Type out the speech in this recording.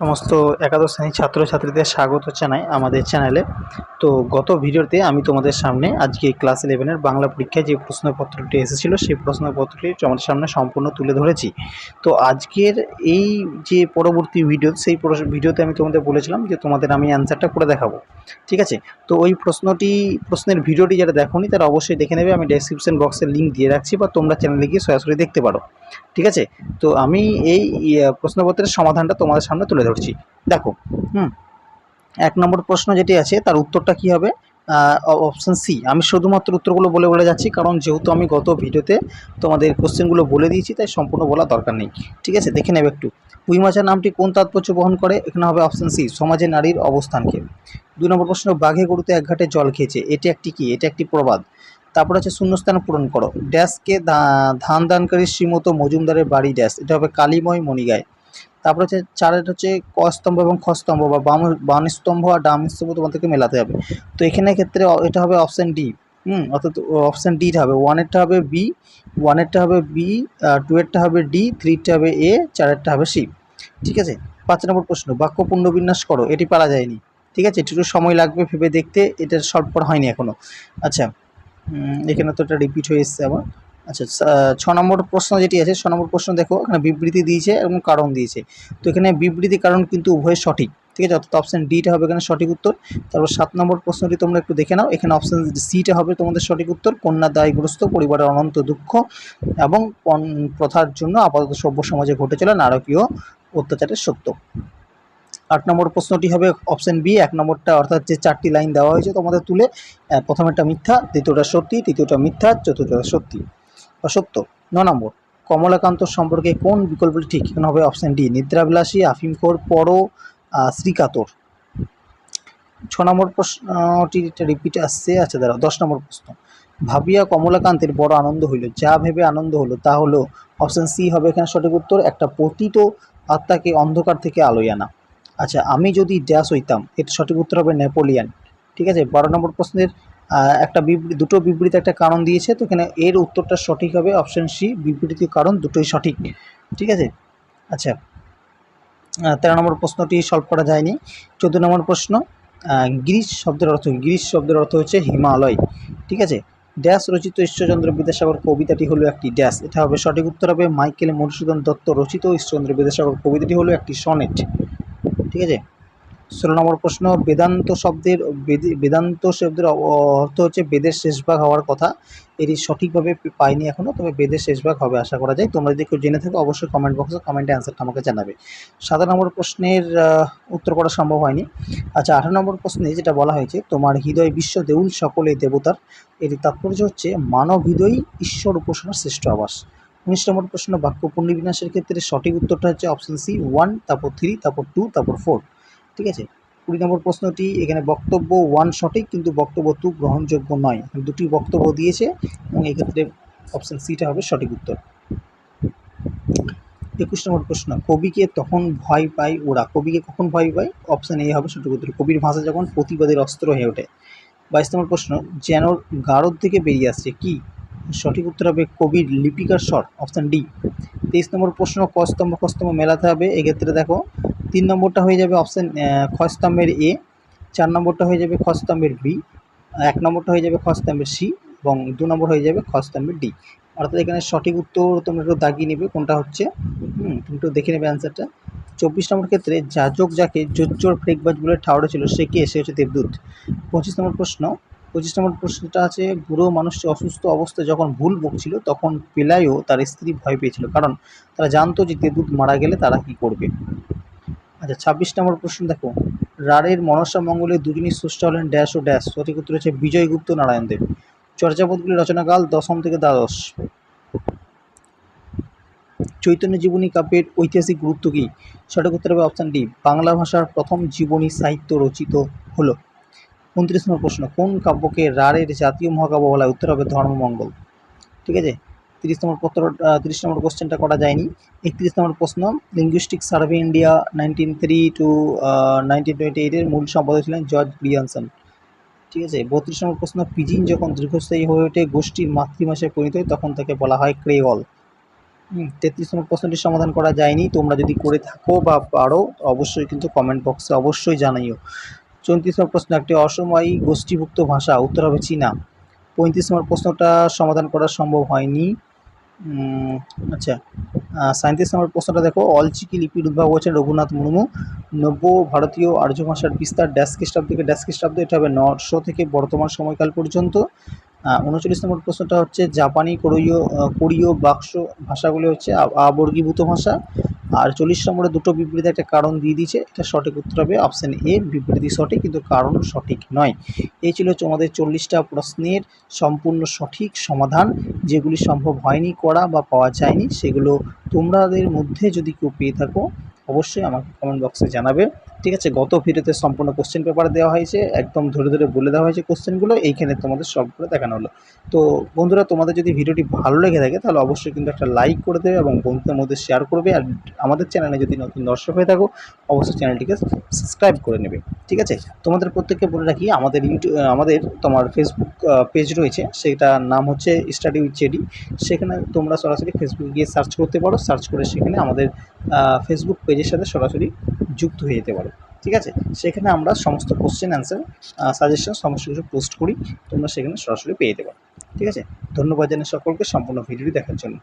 সমস্ত একাদশ শ্রেণির ছাত্রছাত্রীদের স্বাগত জানাই আমাদের চ্যানেলে। তো গত ভিডিওতে আমি তোমাদের সামনে আজকে ক্লাস ইলেভেনের বাংলা পরীক্ষায় যে প্রশ্নপত্রটি এসেছিল, সেই প্রশ্নপত্রটি তোমাদের সামনে সম্পূর্ণ তুলে ধরেছি। তো আজকের এই যে পরবর্তী ভিডিও সেই ভিডিওতে আমি তোমাদের বলেছিলাম যে তোমাদের আমি অ্যান্সারটা করে দেখাবো। ঠিক আছে? তো ওই প্রশ্নটি, প্রশ্নের ভিডিওটি যারা দেখোনি, তারা অবশ্যই দেখে নেবে। আমি ডেসক্রিপশন বক্সের লিঙ্ক দিয়ে রাখছি বা তোমরা চ্যানেলে গিয়ে সরাসরি দেখতে পারো। ঠিক আছে? তো আমি এই প্রশ্নপত্রের সমাধানটা তোমাদের সামনে তুলে ধরছি। দেখো, হুম, এক নম্বর প্রশ্ন যেটি আছে, তার উত্তরটা কি হবে? Option C. আমি শুধুমাত্র উত্তরগুলো বলে বলে যাচ্ছি, কারণ যেহেতু আমি গত ভিডিওতে তোমাদের কোশ্চেনগুলো বলে দিয়েছি, তাই সম্পূর্ণ বলা দরকার নেই। ঠিক আছে? দেখে নেবে একটু। পুঁই মাছের নামটি কোন তাৎপর্য বহন করে? এখানে হবে অপশন সি, সমাজে নারীর অবস্থানকে। দুই নম্বর প্রশ্ন, বাঘে গরুতে এক ঘাটে জল খেয়েছে। এটি একটি কি? এটা একটি প্রবাদ। তারপর হচ্ছে শূন্যস্থান পূরণ করো। ড্যাশকে ধান দানকারী শ্রীমত মজুমদারের বাড়ি ড্যাশ। এটা হবে কালীময় মণিগায়। তারপর হচ্ছে চারের হচ্ছে ক স্তম্ভ এবং খ স্তম্ভ বা বাম বাম স্তম্ভ আর ডাম স্তম্ভ তোমাদেরকে মেলাতে হবে। তো এখানে ক্ষেত্রে এটা হবে অপশান ডি হুম? অর্থাৎ অপশান ডিটা হবে। ওয়ানেরটা হবে বি ওয়ানেরটা হবে বি টু এরটা হবে ডি থ্রিটা হবে এ চারেরটা হবে সি ঠিক আছে? পাঁচ নম্বর প্রশ্ন, বাক্য পুনর্বিন্যাস করো। এটি পারা যায়নি। ঠিক আছে? একটু সময় লাগবে ভেবে দেখতে। এটা সলভ করা হয়নি এখনও আচ্ছা। এখানে তো এটা রিপিট হয়ে এসছে আবার। আচ্ছা ছ নম্বর প্রশ্ন যেটি আছে, ছ নম্বর প্রশ্ন দেখো, এখানে বিবৃতি দিয়েছে এবং কারণ দিয়েছে। তো এখানে বিবৃতি, কারণ কিন্তু উভয় সঠিক, ঠিক আছে? অর্থাৎ অপশান ডিটা হবে এখানে সঠিক উত্তর। তারপর সাত নম্বর প্রশ্নটি তোমরা একটু দেখে নাও। এখানে অপশান সিটা হবে তোমাদের সঠিক উত্তর, কন্যা দায়গ্রস্ত পরিবারের অনন্ত দুঃখ এবং প্রথার জন্য আপাতত সভ্য সমাজে ঘটে চলা নারকীয় অত্যাচারের সত্য। আট নম্বর প্রশ্নটি হবে অপশন বি এক নম্বরটা অর্থাৎ যে চারটি লাইন দেওয়া হয়েছে তোমাদের তুলে প্রথমেরটা মিথ্যা, দ্বিতীয়টা সত্যি, তৃতীয়টা মিথ্যা, চতুর্থটা সত্যি। বা সত্য ন নম্বর, কমলাকান্ত সম্পর্কে কোন বিকল্পটি ঠিক? এখানে হবে অপশন ডি নিদ্রাবিলাসী, আফিমখোর পর শ্রীকাতর। ছ নম্বর প্রশ্নটি রিপিট আসছে। আচ্ছা দাঁড়াও, দশ নম্বর প্রশ্ন। ভাবিয়া কমলাকান্তের বড় আনন্দ হইল। যা ভেবে আনন্দ হলো, তা হলো অপশন সি হবে এখানে সঠিক উত্তর, একটা পতিত আত্মাকে অন্ধকার থেকে আলোয় আনা। আচ্ছা আমি যদি ড্যাশ হইতাম এর সঠিক উত্তর হবে নেপোলিয়ান। ঠিক আছে, বারো নম্বর প্রশ্নের একটা বিবৃতি দুটো বিবৃতি একটা কারণ দিয়েছে, তো এখানে এর উত্তরটা সঠিক হবে অপশান সি বিবৃতি কারণ দুটোই সঠিক। ঠিক আছে? আচ্ছা তেরো নম্বর প্রশ্নটি সলভ করা যায়নি। চোদ্দ নম্বর প্রশ্ন গিরিশ শব্দের অর্থ কি? গিরিশ শব্দের অর্থ হচ্ছে হিমালয়। ঠিক আছে? ড্যাশ রচিত ঈশ্বরচন্দ্র বিদ্যাসাগর কবিতাটি হলো একটি ড্যাশ এটা হবে সঠিক উত্তর হবে মাইকেল মধুসূদন দত্ত রচিত ঈশ্বরচন্দ্র বিদ্যাসাগর কবিতাটি হলো একটি সনেট। ঠিক আছে? ষোলো নম্বর প্রশ্ন, বেদান্ত শব্দের, বেদে- বেদান্ত শব্দের অর্থ হচ্ছে বেদের শেষ ভাগ হওয়ার কথা। এটি সঠিকভাবে পাইনি এখনও তবে বেদের শেষ ভাগ হবে আশা করা যায়। তোমরা যদি কেউ জেনে থাকো, অবশ্যই কমেন্ট বক্সে কমেন্টে অ্যান্সারটা আমাকে জানাবে। সাত নম্বর প্রশ্নের উত্তর করা সম্ভব হয়নি। আচ্ছা আঠারো নম্বর প্রশ্নে যেটা বলা হয়েছে, তোমার হৃদয় বিশ্ব দেউল সকলে দেবতার। এটি তাৎপর্য হচ্ছে, মানব হৃদয় ঈশ্বর উপাসনার শ্রেষ্ঠ আবাস। উনিশ নম্বর প্রশ্ন, বাক্য পুণ্যবিন্যাসের ক্ষেত্রে সঠিক উত্তরটা হচ্ছে অপশন সি ওয়ান তারপর থ্রি তারপর টু তারপর ফোর ঠিক আছে? কুড়ি নম্বর প্রশ্নটি, এখানে বক্তব্য ওয়ান সঠিক, কিন্তু বক্তব্য টু গ্রহণযোগ্য নয়। দুটি বক্তব্য দিয়েছে, এবং এক্ষেত্রে অপশন সিটা হবে সঠিক উত্তর। একুশ নম্বর প্রশ্ন, কবিকে তখন ভয় পায় ওরা? কবিকে কখন ভয় পায়? অপশান এ হবে সঠিক উত্তর। কবির ভাষা যখন প্রতিবাদের অস্ত্র হয়ে ওঠে। বাইশ নম্বর প্রশ্ন, যেন গারদ থেকে বেরিয়ে আসছে, কি? সঠিক উত্তর হবে কবির লিপিকার স্বর, অপশান ডি। তেইশ নম্বর প্রশ্ন, ক স্তম্ভ খ স্তম্ভ মেলাতে হবে। এক্ষেত্রে দেখো, তিন নম্বরটা হয়ে যাবে অপশান খ স্তম্ভের এ, চার নম্বরটা হয়ে যাবে খ স্তম্ভের বি, এক নম্বরটা হয়ে যাবে খ স্তম্ভের সি এবং দু নম্বর হয়ে যাবে খ স্তম্ভের ডি। অর্থাৎ এখানে সঠিক উত্তর তোমরা একটু দাগিয়ে নেবে, কোনটা হচ্ছে? হুম, তুমি একটু দেখে নেবে অ্যান্সারটা চব্বিশ নম্বর ক্ষেত্রে যাজক যাকে জোজ্জোর ফ্রেকবাজ বলে ঠাউরে ছিল, সে কে? সে হচ্ছে দেবদূত। পঁচিশ নম্বর প্রশ্ন পঁচিশ নম্বর প্রশ্নটা আছে, বুড়ো মানুষটি অসুস্থ অবস্থায় যখন ভুল বকছিল, তখন পেলাইও তার স্ত্রী ভয় পেয়েছিল। কারণ তারা জানতো যে দেবদূত মারা গেলে তারা কি করবে। আচ্ছা ছাব্বিশ নম্বর প্রশ্ন দেখো। রাড়ের মনসা মঙ্গলে দুজনই স্রষ্টা হলেন ড্যাশ ও ড্যাশ। সঠিক উত্তর হচ্ছে বিজয়গুপ্ত নারায়ণ দেব। চর্যাপদগুলি রচনাকাল দশম থেকে দ্বাদশ। চৈতন্য জীবনী কাব্যের ঐতিহাসিক গুরুত্ব কী? সঠিক উত্তর হবে অপশান ডি বাংলা ভাষার প্রথম জীবনী সাহিত্য রচিত হলো। উনত্রিশ নম্বর প্রশ্ন, কোন কাব্যকে রাড়ের জাতীয় মহাকাব্য বলা উত্তর হবে ধর্মমঙ্গল। ঠিক আছে? তিরিশ নম্বর পত্র তিরিশ নম্বর কোশ্চেনটা করা যায়নি। একত্রিশ নম্বর প্রশ্ন linguistic survey India nineteen three two nineteen twenty এইটের মূল সম্পাদক ছিলেন জর্জ ব্রিয়ানসন। ঠিক আছে? বত্রিশ নম্বর প্রশ্ন, পিজিন যখন দীর্ঘস্থায়ী হয়ে ওঠে, গোষ্ঠীর মাতৃভাষায় পরিণত হয়, তখন তাকে বলা হয় ক্রেগল। তেত্রিশ নম্বর প্রশ্নটি সমাধান করা যায়নি। তোমরা যদি করে থাকো বা পারো, অবশ্যই কিন্তু কমেন্ট বক্সে অবশ্যই জানাইও। চৌত্রিশ নম্বর প্রশ্ন একটি অসময়ী গোষ্ঠীভুক্ত ভাষা, উত্তর হবে চীনা। পঁয়ত্রিশ নম্বর প্রশ্নটা সমাধান করা সম্ভব হয়নি। আচ্ছা সাঁত্রিশ নম্বর প্রশ্নটা দেখো, অলচিকি লিপির উদ্ভাব হচ্ছেন রঘুনাথ মুর্মু। নব্য ভারতীয় আর্য ভাষার বিস্তার, ড্যাশ খ্রিস্টাব্দ থেকে ড্যাশ খ্রিস্টাব্দ, এটা হবে নশো থেকে বর্তমান সময়কাল পর্যন্ত। উনচল্লিশ নম্বর প্রশ্নটা হচ্ছে, জাপানি কোরীয় কোরীয় বাক্স ভাষাগুলি হচ্ছে আবর্গীভূত ভাষা। আর চল্লিশ নম্বরে দুটো বিবৃতি একটা কারণ দিয়ে দিয়েছে, এটা সঠিক উত্তর হবে অপশান এ বিবৃতি সঠিক, কিন্তু কারণ সঠিক নয়। এই ছিল আমাদের চল্লিশটা প্রশ্নের সম্পূর্ণ সঠিক সমাধান, যেগুলি সম্ভব হয়নি, করা বা পাওয়া যায়নি, সেগুলো তোমাদের মধ্যে যদি কেউ পেয়ে থাকো, অবশ্যই আমাকে কমেন্ট বক্সে জানাবে। ঠিক আছে, গত ভিডিওতে সম্পূর্ণ কোশ্চেন পেপার দেওয়া হয়েছে, একদম ধরে ধরে বলে দেওয়া হয়েছে কোশ্চেনগুলো এইখানে তোমাদের করে দেখানো হলো। তো বন্ধুরা, তোমাদের যদি ভিডিওটি ভালো লেগে থাকে, তাহলে অবশ্যই কিন্তু একটা লাইক করে দেবে এবং বন্ধুদের মধ্যে শেয়ার করবে, আর আমাদের চ্যানেলে যদি নতুন দর্শক হয়ে থাকো, অবশ্যই চ্যানেলটিকে সাবস্ক্রাইব করে নেবে। ঠিক আছে? তোমাদের প্রত্যেককে বলে রাখি, আমাদের ইউটিউব আমাদের তোমার ফেসবুক পেজ রয়েছে, সেটার নাম হচ্ছে স্টাডি উইথ জেডি সেখানে তোমরা সরাসরি ফেসবুক গিয়ে সার্চ করতে পারো সার্চ করে সেখানে আমাদের ফেসবুক পেজের সাথে সরাসরি যুক্ত হয়ে যেতে পারো। ঠিক আছে? সেখানে আমরা সমস্ত কোশ্চেন অ্যান্সার সাজেশন সমস্ত কিছু পোস্ট করি। তোমরা সেখানে সরাসরি পেয়ে পারো ঠিক আছে? ধন্যবাদ জানাই সকলকে। সম্পূর্ণ ভিডিওটি দেখার জন্য।